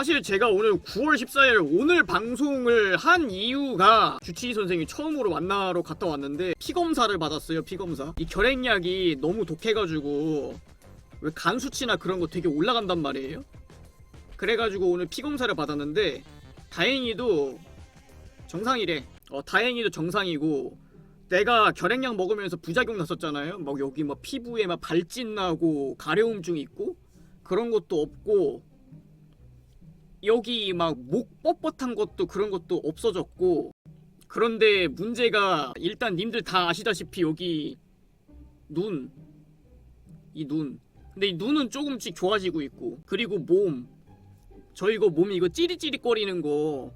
사실 제가 오늘 9월 14일 오늘 방송을 한 이유가 주치의 선생이 처음으로 만나러 갔다 왔는데 피검사를 받았어요 피검사. 이 결핵약이 너무 독해가지고 왜 간 수치나 그런 거 되게 올라간단 말이에요. 그래가지고 오늘 피검사를 받았는데 다행히도 정상이래. 어 다행히도 정상이고 내가 결핵약 먹으면서 부작용 났었잖아요. 막 여기 막 피부에 막 발진 나고 가려움증 있고 그런 것도 없고 여기 막 목 뻣뻣한 것도 그런 것도 없어졌고 그런데 문제가 일단 님들 다 아시다시피 여기 눈 이 눈. 근데 이 눈은 조금씩 좋아지고 있고 그리고 몸. 저 이거 몸 이거 찌릿찌릿거리는 거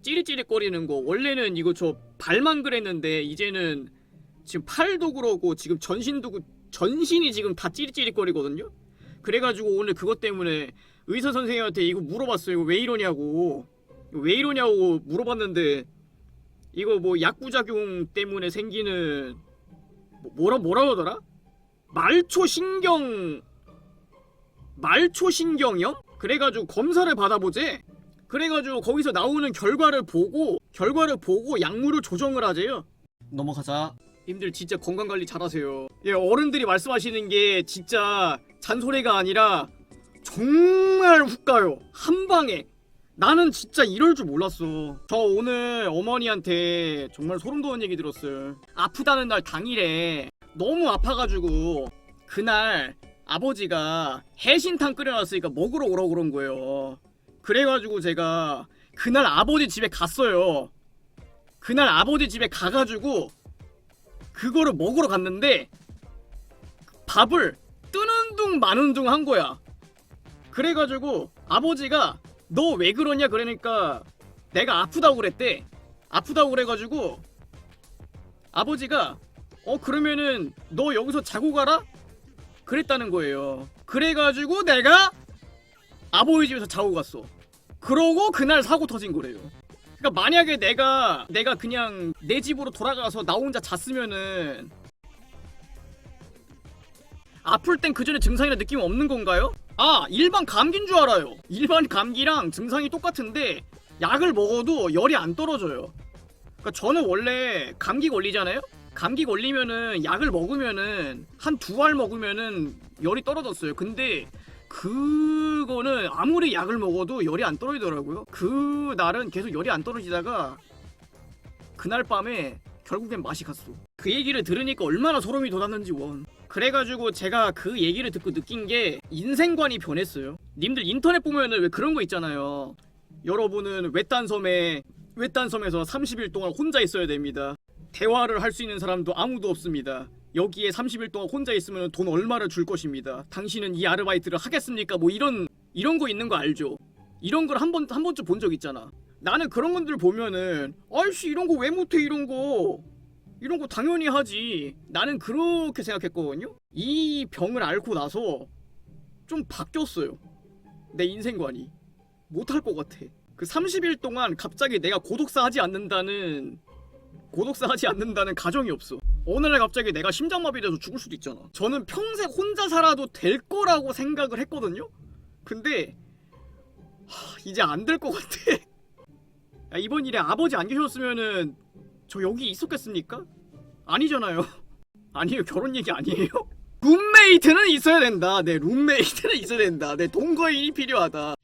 찌릿찌릿거리는 거. 원래는 이거 저 발만 그랬는데 이제는 지금 팔도 그러고 지금 전신도 그- 전신이 지금 다 찌릿찌릿거리거든요? 그래가지고 오늘 그것 때문에 의사 선생님한테 이거 물어봤어요. 이거 왜 이러냐고. 왜 이러냐고 물어봤는데 이거 뭐 약부작용 때문에 생기는 뭐- 뭐라 뭐라 그러더라? 말초 신경 말초 신경염? 그래가지고 검사를 받아보재. 그래가지고 거기서 나오는 결과를 보고 결과를 보고 약물을 조정을 하재요. 넘어가자. 님들 진짜 건강 관리 잘하세요. 예, 어른들이 말씀하시는 게 진짜 잔소리가 아니라 정말 훅 가요. 한 방에. 나는 진짜 이럴 줄 몰랐어. 저 오늘 어머니한테 정말 소름 돋는 얘기 들었어요. 아프다는 날 당일에 너무 아파가지고 그날 아버지가 해신탕 끓여놨으니까 먹으러 오라고 그런 거예요. 그래가지고 제가 그날 아버지 집에 갔어요. 그날 아버지 집에 가가지고 그거를 먹으러 갔는데 밥을 뜨는 둥 마는 둥 한 거야. 그래가지고 아버지가 너 왜 그러냐 그러니까 내가 아프다고 그랬대. 아프다고 그래가지고 아버지가 어 그러면은 너 여기서 자고 가라? 그랬다는 거예요. 그래가지고 내가 아버지 집에서 자고 갔어. 그러고 그날 사고 터진 거래요. 그러니까 만약에 내가 내가 그냥 내 집으로 돌아가서 나 혼자 잤으면은 아플 땐 그 전에 증상이나 느낌 없는 건가요? 아 일반 감기인 줄 알아요. 일반 감기랑 증상이 똑같은데 약을 먹어도 열이 안 떨어져요. 그러니까 저는 원래 감기 걸리잖아요. 감기 걸리면은 약을 먹으면은 한 두 알 먹으면은 열이 떨어졌어요. 근데 그거는 아무리 약을 먹어도 열이 안 떨어지더라고요. 그 날은 계속 열이 안 떨어지다가 그날 밤에 결국엔 맛이 갔어. 그 얘기를 들으니까 얼마나 소름이 돋았는지 원. 그래가지고 제가 그 얘기를 듣고 느낀 게 인생관이 변했어요. 님들 인터넷 보면은 왜 그런 거 있잖아요. 여러분은 외딴 섬에 외딴 섬에서 30일 동안 혼자 있어야 됩니다. 대화를 할 수 있는 사람도 아무도 없습니다. 여기에 30일 동안 혼자 있으면 돈 얼마를 줄 것입니다. 당신은 이 아르바이트를 하겠습니까? 뭐 이런 이런 거 있는 거 알죠? 이런 걸 한 번 한 번쯤 본 적 있잖아. 나는 그런 분들 보면은 아이씨 이런 거 왜 못해 이런 거 이런 거 당연히 하지. 나는 그렇게 생각했거든요. 이 병을 앓고 나서 좀 바뀌었어요. 내 인생관이 못할 것 같아. 그 30일 동안 갑자기 내가 고독사 하지 않는다는 고독사 하지 않는다는 가정이 없어. 어느 날 갑자기 내가 심장마비 돼서 죽을 수도 있잖아. 저는 평생 혼자 살아도 될 거라고 생각을 했거든요. 근데 하, 이제 안 될 것 같아. 야, 이번 일에 아버지 안 계셨으면은 저 여기 있었겠습니까? 아니잖아요. 아니에요. 결혼 얘기 아니에요. 룸메이트는 있어야 된다. 네, 룸메이트는 있어야 된다. 네, 동거인이 필요하다.